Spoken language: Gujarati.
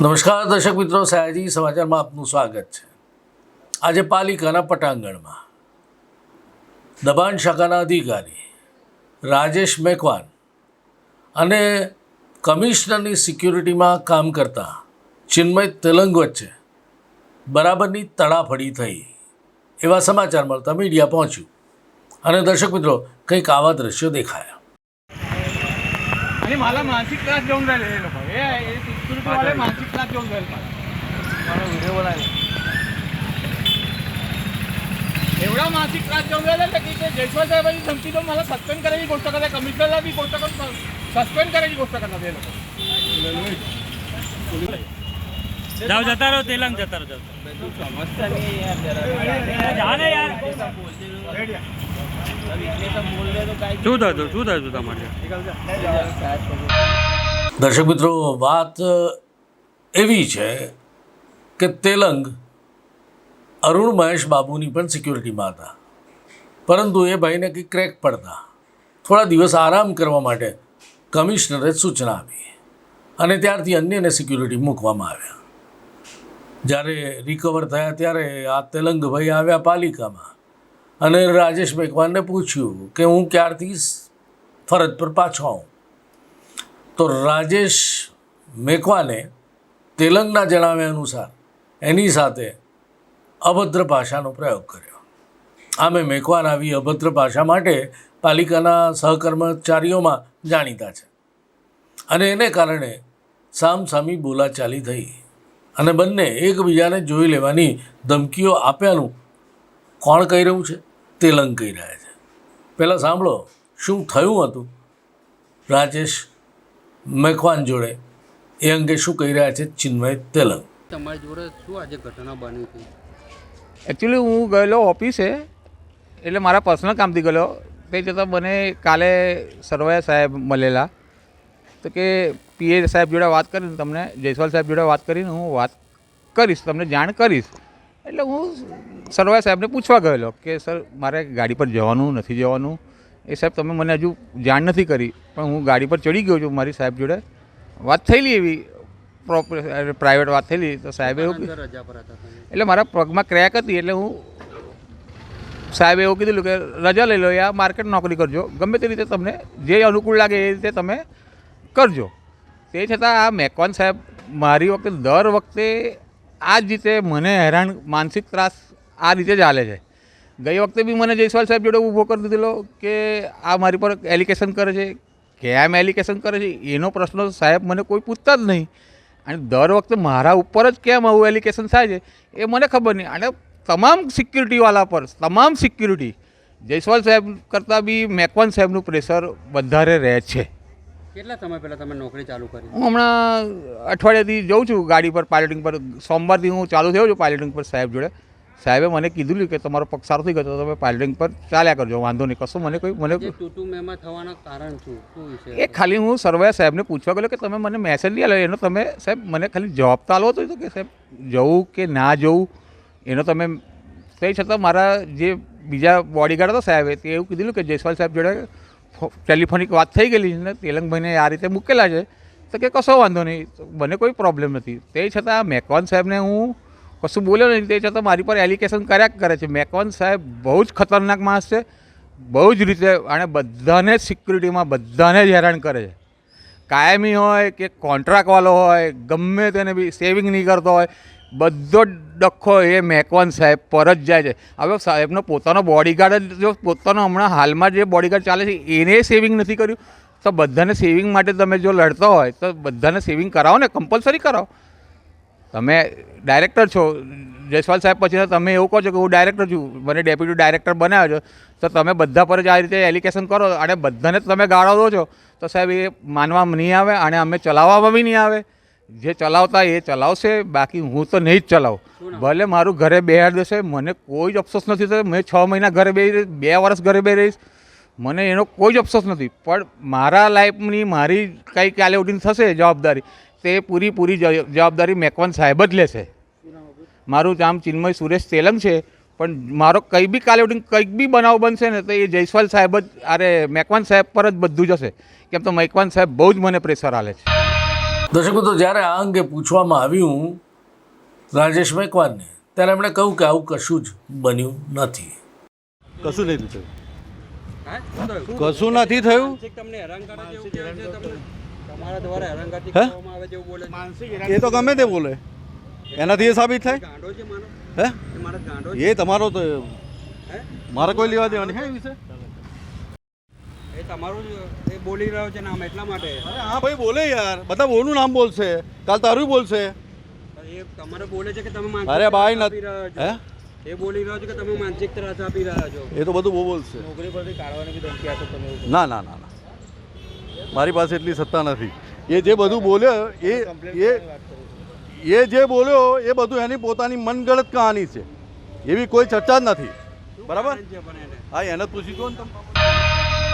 નમસ્કાર, દર્શક મિત્રો, સયાજી સમાચારમાં આપનું સ્વાગત છે. આજે પાલિકાના પટાંગણમાં દબાણ શાખાના અધિકારી રાજેશ મેકવાન અને કમિશનરની સિક્યુરિટીમાં કામ કરતા ચિન્મય તેલંગ વચ્ચે બરાબરની તડાફડી થઈ. એવા સમાચાર મળતા મીડિયા પહોંચ્યું. અને દર્શક મિત્રો, કંઈક આવા દ્રશ્યો દેખાયા. आणि मला मानसिक त्रास देऊन राहिले हे लोक. हे हे सिक्युरिटीवाले मानसिक त्रास देऊन राहिले मला. मला व्हिडिओ बनायला. एवढा मानसिक त्रास देऊन राहिला ना की ते जयस्वाल साहेबांची धमकी देऊन मला सस्पेंड करायची गोष्ट करतात. कमिशनरला बी गोष्ट करून सस्पेंड करायची गोष्ट करतात हे लोक. जाओ जाता रहो तेलंग जाता रहो जाता समजता नाही यार जाने यार શું થતું શું થતું તમારે દર્શક મિત્રો, વાત એવી છે કે તેલંગ અરુણ મહેશ બાબુની પણ સિક્યુરિટીમાં હતા. પરંતુ એ ભાઈને કંઈક ક્રેક પડતા. થોડા દિવસ આરામ કરવા માટે કમિશનરે સૂચના આપી અને ત્યારથી અન્યને સિક્યુરિટી મૂકવામાં આવ્યા. જ્યારે રિકવર થયા ત્યારે આ તેલંગભાઈ આવ્યા પાલિકામાં. અને રાજેશ મેઘવાનને પૂછ્યું કે હું ક્યારથી ફરજ પર પાછો આવું? તો રાજેશ મેકવાને તેલંગના જણાવ્યા અનુસાર એની સાથે અભદ્ર ભાષાનો પ્રયોગ કર્યો. આમે મેકવાન આવી અભદ્ર ભાષા માટે પાલિકાના સહકર્મચારીઓમાં જાણીતા છે. અને એને કારણે સામસામી બોલાચાલી થઈ અને બંને એકબીજાને જોઈ લેવાની ધમકીઓ આપ્યાનું કોણ કહી રહ્યું છે? તેલંગ કહી રહ્યા છે. પહેલાં સાંભળો શું થયું હતું? રાજેશ મેકવાન જોડે એ અંગે શું કહી રહ્યા છે ચિન્મય તેલંગ? તમારી જોડે શું આજે ઘટના બની હતી? એકચ્યુઅલી હું ગયેલો ઓફિસે એટલે મારા પર્સનલ કામથી ગયેલો. તે છતાં મને કાલે સરવાયા સાહેબ મળેલા. તો કે પીએ સાહેબ જોડે વાત કરીને તમને જયસ્વાલ સાહેબ જોડે વાત કરીને હું વાત કરીશ તમને જાણ કરીશ. એટલે હું સરવૈયા સાહેબને પૂછવા ગયેલો કે સર મારે ગાડી પર જવાનું નથી જવાનું. એ સાહેબ તમે મને હજુ જાણ નથી કરી પણ હું ગાડી પર ચડી ગયો છું મારી સાહેબ જોડે. વાત થયેલી એવી પ્રોપર પ્રાઇવેટ વાત થયેલી તો સાહેબે એવું એટલે મારા પગમાં ક્રેક હતી એટલે હું સાહેબે એવું કીધેલું કે રજા લઈ લો યા માર્કેટ નોકરી કરજો ગમે તે રીતે તમને જે અનુકૂળ લાગે એ રીતે તમે કરજો. તે છતાં આ મેકોન સાહેબ મારી વખતે દર વખતે આ જ રીતે મને હેરાન માનસિક ત્રાસ આ રીતે ચાલે છે. ગઈ વખતે બી મને જયસ્વાલ સાહેબ જોડે ઊભો કરી દીધેલો કે આ મારી પર એલિકેશન કરે છે. કેમ એલિકેશન કરે છે? એનો પ્રશ્ન સાહેબ મને કોઈ પૂછતા જ નહીં. અને દર વખતે મારા ઉપર જ કેમ આવું એલિકેશન થાય છે એ મને ખબર નહીં. અને તમામ સિક્યુરિટીવાળા પર તમામ સિક્યુરિટી જયસ્વાલ સાહેબ કરતાં બી મેકવાન સાહેબનું પ્રેશર વધારે રહે છે. કેટલા સમય પહેલાં તમે નોકરી ચાલુ કરી? હું હમણાં અઠવાડિયાથી જઉં છું ગાડી પર પાયલટિંગ પર. સોમવારથી હું ચાલુ થયો છું પાયલટિંગ પર સાહેબ જોડે. સાહેબે મને કીધું કે તમારો પગ સારો થઈ ગયો તો તમે પાયલટિંગ પર ચાલ્યા કરજો વાંધો નહીં. કશું મને કોઈ મને થવાના કારણ શું? એ ખાલી હું સર્વે સાહેબને પૂછવા ગયો કે તમે મને મેસેજ નહીં આવ્યો એનો તમે સાહેબ મને ખાલી જવાબ તો આલો હતો તો કે સાહેબ જવું કે ના જવું એનો તમે તે છતાં મારા જે બીજા બોડીગાર્ડ હતા સાહેબે તે એવું કીધું કે જયસ્વાલ સાહેબ જોડે ટેલિફોનિક વાત થઈ ગયેલી છે ને તેલંગભાઈને આ રીતે મૂકેલા છે તો કે કશો વાંધો નહીં. મને કોઈ પ્રોબ્લેમ નથી. તે છતાં મેકવાન સાહેબને હું કશું બોલ્યો નહીં, તે છતાં મારી પર એલિકેશન કર્યા કરે છે. મેકવન સાહેબ બહુ જ ખતરનાક માણસ છે. બહુ જ રીતે, અને બધાને સિક્યુરિટીમાં બધાને જ હેરાન કરે છે. કાયમી હોય કે કોન્ટ્રાક્ટવાળો હોય, ગમે તેને બી સેવિંગ નહીં કરતો હોય, બધો ડખો એ મેકવાન સાહેબ પર જ જાય છે. હવે સાહેબનો પોતાનો બોડીગાર્ડ જો પોતાનો હમણાં હાલમાં જે બોડીગાર્ડ ચાલે છે, એને સેવિંગ નથી કર્યું. તો બધાને સેવિંગ માટે તમે જો લડતા હોય, તો બધાને સેવિંગ કરાવો ને કમ્પલસરી કરાવો. તમે ડાયરેક્ટર છો. જયસ્વાલ સાહેબ પછી તમે એવું કહો છો કે હું ડાયરેક્ટર છું. મને ડેપ્યુટી ડાયરેક્ટર બનાવ્યો છો. તો તમે બધા પર જ આ રીતે એલિકેશન કરો. અને બધાને તમે ગાળો દો છો. તો સાહેબ એ માનવામાં નહીં આવે અને અમે ચલાવવામાં બી નહીં આવે. જે ચલાવતા એ ચલાવશે. બાકી હું તો નહીં જ ચલાવું. ભલે મારું ઘરે બે દેશે મને કોઈ જ અફસોસ નથી થતો મેં છ મહિના ઘરે બે બે વર્ષ ઘરે બે રહીશ. મને એનો કોઈ જ અફસોસ નથી. પણ મારા લાઈફની મારી કંઈ કાલે ઉઠીને થશે જવાબદારી. તે પૂરી પૂરી જ- જવાબદારી મેકવાન સાહેબ જ લેશે મારું નામ ચિન્મય સુરેશ તેલંગ છે પણ મારો કંઈ બી કાલે ઉઠીને કંઈક બી બનાવ બનશે ને તો એ જયસ્વાલ સાહેબ જ અરે મેકવાન સાહેબ પર જ બધું જશે. કેમ તો મેકવાન સાહેબ બહુ જ મને પ્રેશર આલે છે. દર્શક મિત્રો જ્યારે આ અંગે પૂછવામાં આવ્યું રાજેશ મેકવાનને ત્યારે એમણે કહ્યું કે આવું કશું જ બન્યું નથી. કશું નથી થયું. કશું નથી થયું? તમને હેરાન કરે છે એવું તમને હે? એ તો ગમે તે બોલે. એનાથી એ સાબિત થાય? ગાંડો છે મારો. હે? એ મારા ગાંડો છે. એ તમારો તો હે? મારે કોઈ લેવા દેવાની હે વિશે? તમારું એ બોલી રહ્યો છે નામ એટલા માટે. અરે હા ભાઈ બોલે યાર. બધા બોનું નામ બોલશે. કાલ તારું બોલશે. એ તમારે બોલે છે કે તમે અરે ભાઈ હે? એ બોલી રહ્યો છે કે તમે માનસિક ત્રાસ આપી રહ્યા છો? એ તો બધું બહુ બોલશે. નોકરી પરથી કાઢવાની બી ધમકી આપો તમે. ના ના ના ના. મારી પાસે એટલી સત્તા નથી. એ જે બધું બોલ્યો એ એ એ જે બોલ્યો એ બધું એની પોતાની મનગળત કહાની છે. એવી કોઈ ચર્ચા જ નથી. બરાબર? હા એને પૂછી દો ને તમે?